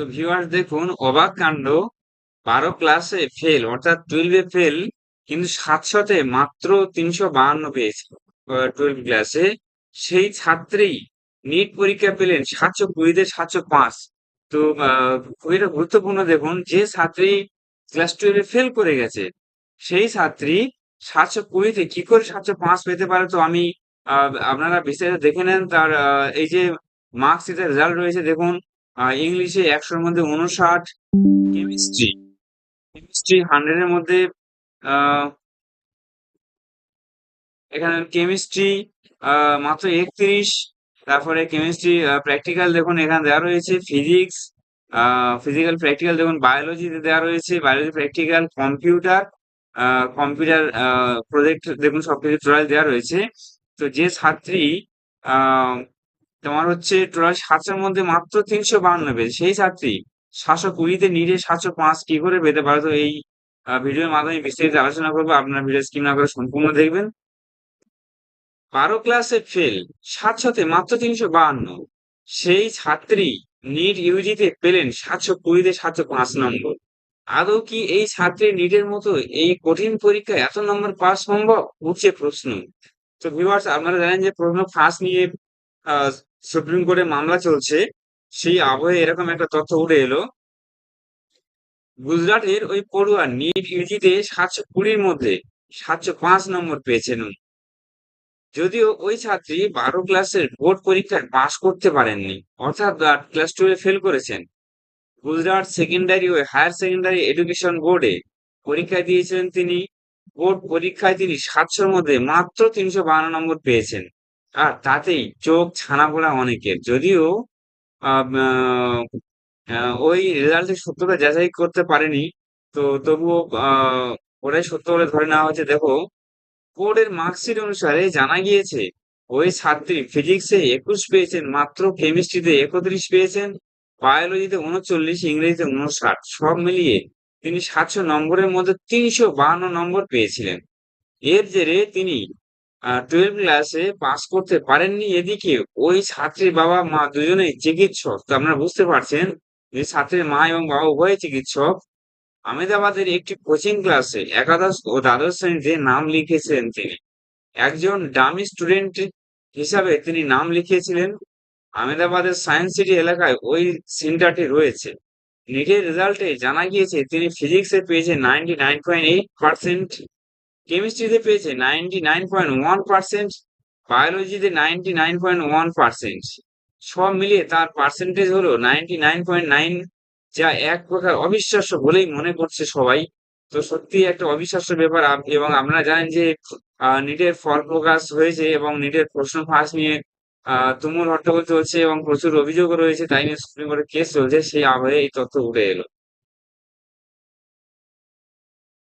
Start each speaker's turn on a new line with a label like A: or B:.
A: তো ভিউয়ার্স দেখুন, অবাক কাণ্ড, বারো ক্লাসে ফেল অর্থাৎ টুয়েলভে ফেল কিন্তু সাতশতে মাত্র তিনশো বাহান্ন পেয়েছে টুয়েলভ ক্লাসে সেই ছাত্রী নিট পরীক্ষা পেলেন সাতশো কুড়িতে সাতশো পাঁচ। তো খুবই গুরুত্বপূর্ণ দেখুন, যে ছাত্রী ক্লাস টুয়েলভে ফেল করে গেছে, সেই ছাত্রী সাতশো কুড়িতে কি করে সাতশো পাঁচ পেতে পারে তো আমি আপনারা বিস্তারিত দেখে নেন তার এই যে মার্কশিটের রেজাল্ট রয়েছে দেখুন ইংলিশে একশোর মধ্যে উনষাট কেমিস্ট্রি কেমিস্ট্রি হান্ড্রেডের মধ্যে এখানে কেমিস্ট্রি মাত্র একত্রিশ, তারপরে কেমিস্ট্রি প্র্যাকটিক্যাল দেখুন এখানে দেওয়া রয়েছে ফিজিক্স ফিজিক্যাল প্র্যাকটিক্যাল দেখুন বায়োলজিতে দেওয়া রয়েছে biology practical computer computer project দেখুন সবকিছু টোটাল দেওয়া রয়েছে। তো যে ছাত্রী তোমার হচ্ছে টোটাল সাতশোর মধ্যে মাত্র তিনশো বাহান্ন সেই ছাত্রী সাতশো কুড়িতে নিরে সাতশো পাঁচ কি করে পেতে পারে। তো এই ভিডিওর মাধ্যমে বিস্তারিত আলোচনা করব। আপনার ভিডিও স্কিম না করে সম্পূর্ণ দেখবেন। বারো ক্লাসে ফেল সাতশোতে মাত্র তিনশো বাহান্ন। সেই ছাত্রী নিট ইউজিতে পেলেন সাতশো কুড়িতে সাতশো পাঁচ নম্বর। আদৌ কি এই ছাত্রী নিটের মতো এই কঠিন পরীক্ষায় এত নম্বর পাওয়া সম্ভব? উঠছে প্রশ্ন। তো ভিউয়ার্স আপনারা জানেন যে প্রশ্ন ফাঁস নিয়ে সুপ্রিম কোর্টে মামলা চলছে, সেই আবহে এরকম একটা তথ্য উঠে এলো। গুজরাটের ওই পড়ুয়া নিট ইউজিতে সাতশো কুড়ির মধ্যে সাতশো পাঁচ নম্বর পেয়েছেন যদিও ওই ছাত্রী বারো ক্লাসের বোর্ড পরীক্ষায় পাশ করতে পারেননি, অর্থাৎ ক্লাস টুয়েলভে ফেল করেছেন। গুজরাট সেকেন্ডারি ও হায়ার সেকেন্ডারি এডুকেশন বোর্ডে পরীক্ষা দিয়েছিলেন তিনি। বোর্ড পরীক্ষায় তিনি সাতশোর মধ্যে মাত্র তিনশো বাহান্ন নম্বর পেয়েছেন। আর তাতেই চোখ ছানা পড়া অনেকের। যদিও ওই রেজাল্টের সত্যতা যাচাই করতে পারেনি, তো তবুও ওটাই সত্য বলে ধরে নেওয়া হয়েছে। দেখো বোর্ডের মার্কশিট অনুসারে জানা গিয়েছে, ওই ছাত্রী ফিজিক্সে একুশ পেয়েছেন, মাত্র কেমিস্ট্রিতে একত্রিশ পেয়েছেন বায়োলজিতে উনচল্লিশ, ইংরেজিতে উনষাট। সব মিলিয়ে তিনি সাতশো নম্বরের মধ্যে তিনশো বাহান্ন নম্বর পেয়েছিলেন। এর জেরে তিনি টুয়েলভ ক্লাসে পাস করতে পারেননি এদিকে ওই ছাত্রীর বাবা, মা দুজনেই চিকিৎসক। তো আপনারা বুঝতে পারছেন যে ছাত্রীর মা এবং বাবা উভয় চিকিৎসক। আহমেদাবাদের একটি কোচিং ক্লাসে একাদশ ও দ্বাদশ শ্রেণীতে নাম লিখেছিলেন তিনি। একজন ডামি স্টুডেন্ট হিসাবে তিনি নাম লিখিয়েছিলেন আহমেদাবাদের সায়েন্স সিটি এলাকায় ওই সেন্টারটি রয়েছে। নিটের রেজাল্টে জানা গিয়েছে, তিনি ফিজিক্সে পেয়েছে ninety nine point eight percent কেমিস্ট্রিতে পেয়েছে ninety nine point one percent বায়োলজিতে ninety nine point one percent সব মিলিয়ে তার পার্সেন্টেজ হলো নাইনটি নাইন পয়েন্ট নাইন যা এক প্রকার অবিশ্বাস্য বলেই মনে করছে সবাই। তো সত্যি একটা অবিশ্বাস্য ব্যাপার এবং আপনারা জানেন যে নিটের ফল প্রকাশ হয়েছে এবং নিটের প্রশ্ন ফাঁস নিয়ে তুমুল হট্টগোল চলছে এবং প্রচুর অভিযোগও রয়েছে, তাই নিয়ে সুপ্রিম কোর্টে কেস চলছে, সেই আবহে এই তথ্য উঠে এলো।